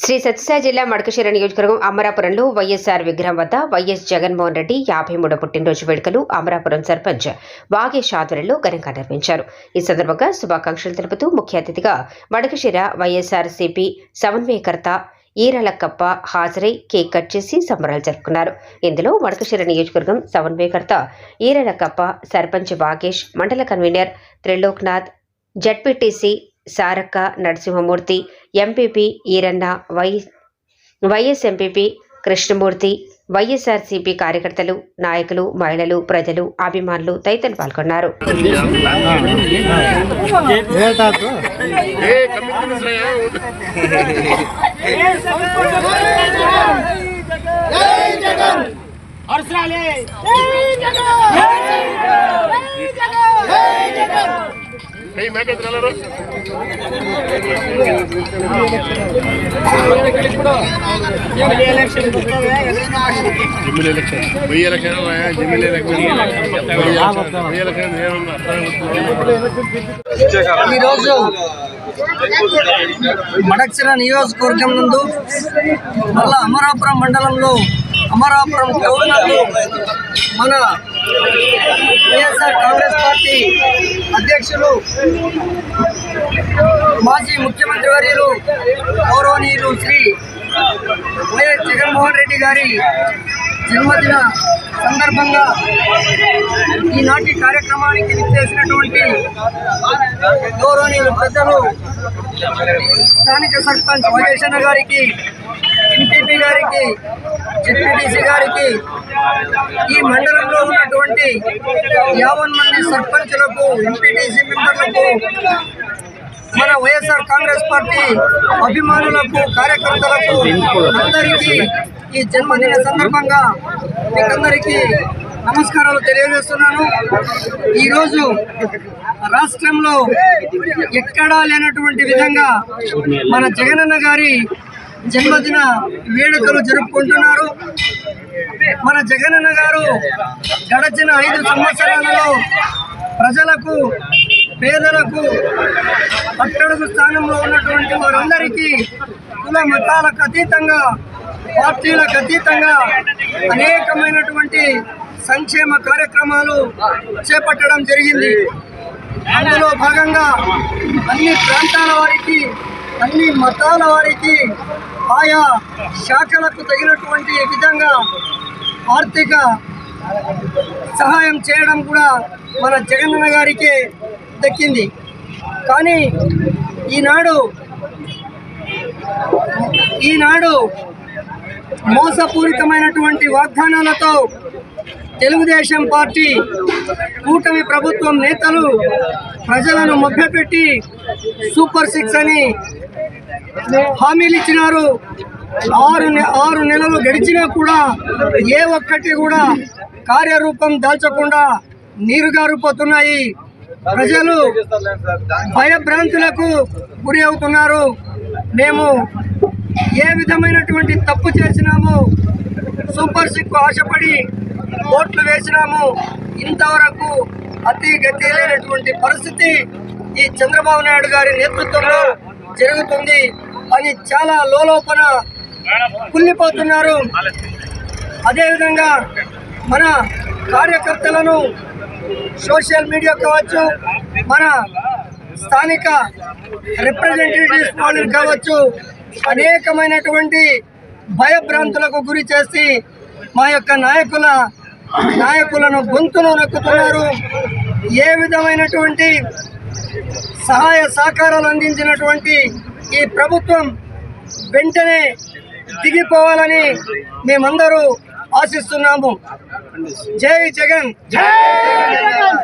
శ్రీ సత్యసాయి జిల్లా మడకశిర నియోజకవర్గం అమరాపురంలో వైఎస్ఆర్ విగ్రహం వద్ద వైఎస్ జగన్మోహన్ రెడ్డి యాభై మూడో పుట్టినరోజు వేడుకలు అమరాపురం సర్పంచ్ వాగేష్ ఆధ్వర్యంలో ఘనంగా నిర్వహించారు. ఈ సందర్భంగా శుభాకాంక్షలు తెలుపుతూ ముఖ్య అతిథిగా మడకశిర వైఎస్ఆర్ సిపి సమన్వయకర్త ఈరలక్కప్ప హాజరై కేక్ కట్ చేసి సంబరాలు జరుపుకున్నారు. ఇందులో మడకశిర నియోజకవర్గం సమన్వయకర్త ఈరలక్కప్ప సర్పంచ్ వాగేష్ మండల convener Trilokanath ZPTC Sarakka Narasimhamurthy MPP Eeranna Y YS MPP Krishnamurthy YSRCP కార్యకర్తలు నాయకులు మహిళలు ప్రజలు అభిమానులు తదితరులు పాల్గొన్నారు. జిమ్మిల్ ఎలక్షన్ వెయ్యి ఎలక్షన్ జిమ్మిల్ ఎలక్షన్ ఈరోజు మడక్సిర నియోజకవర్గం నందు మళ్ళా అమరాపురం మండలంలో అమరాపురం టౌన్ మన వైఎస్ఆర్ కాంగ్రెస్ పార్టీ అధ్యక్షులు మాజీ ముఖ్యమంత్రి వర్యులు గౌరవనీయులు శ్రీ వైఎస్ జగన్మోహన్ రెడ్డి గారి జన్మదిన సందర్భంగా ఈనాటి కార్యక్రమానికి విచ్చేసినటువంటి గౌరవనీయులు పెద్దలు స్థానిక సర్పంచ్ మహేషన్న గారికి ఎంపీపీ గారికి జెడ్పీటీసీ గారికి ఈ మండలంలో ఉన్నటువంటి యావన్ మంది సర్పంచులకు ఎంపీటీసీ మెంబర్లకు మన వైఎస్ఆర్ కాంగ్రెస్ పార్టీ అభిమానులకు కార్యకర్తలకు అందరికీ ఈ జన్మదిన సందర్భంగా మీకందరికీ నమస్కారాలు తెలియజేస్తున్నాను. ఈరోజు రాష్ట్రంలో ఎక్కడా లేనటువంటి విధంగా మన జగనన్న గారి జన్మదిన వేడుకలు జరుపుకుంటున్నారు. మన జగనన్న గారు గడచిన ఐదు సంవత్సరాలలో ప్రజలకు పేదలకు అట్టడుగు స్థానంలో ఉన్నటువంటి వారందరికీ కుల మతాలకు అతీతంగా పార్టీలకు అతీతంగా అనేకమైనటువంటి సంక్షేమ కార్యక్రమాలు చేపట్టడం జరిగింది. అందులో భాగంగా అన్ని ప్రాంతాల వారికి మతాల వారికి ఆయా శాఖలకు తగినటువంటి విధంగా ఆర్థిక సహాయం చేయడం కూడా మన జగనన్న గారికి దక్కింది. కానీ ఈనాడు ఈనాడు మోసపూరితమైనటువంటి వాగ్దానాలతో తెలుగుదేశం పార్టీ కూటమి ప్రభుత్వం నేతలు ప్రజలను మభ్యపెట్టి సూపర్ సిక్స్ అని హామీలు ఇచ్చినారు. ఆరు నె- ఆరు నెలలు గడిచినా కూడా ఏ ఒక్కటి కూడా కార్యరూపం దాల్చకుండా నీరుగారిపోతున్నాయి. ప్రజలు భయభ్రాంతులకు గురి అవుతున్నారు. మేము ఏ విధమైనటువంటి తప్పు చేసినాము సూపర్ సిక్కు ఆశపడి ఓట్లు వేసినాము ఇంతవరకు అతి గతి లేనటువంటి పరిస్థితి ఈ చంద్రబాబు నాయుడు గారి నేతృత్వంలో జరుగుతుంది అని చాలా లోలోపన కుళ్ళిపోతున్నారు. అదేవిధంగా మన కార్యకర్తలను సోషల్ మీడియా కావచ్చు మన స్థానిక రిప్రజెంటేటివ్స్ వాళ్ళని కావచ్చు అనేకమైనటువంటి భయభ్రాంతులకు గురి చేసి మా యొక్క నాయకుల నాయకులను గొంతును నొక్కుతున్నారు ఏ విధమైనటువంటి సహాయ సహకారాలు అందించినటువంటి ఈ ప్రభుత్వం వెంటనే దిగిపోవాలని మేమందరూ ఆశిస్తున్నాము. జై జగన్! జై జగన్!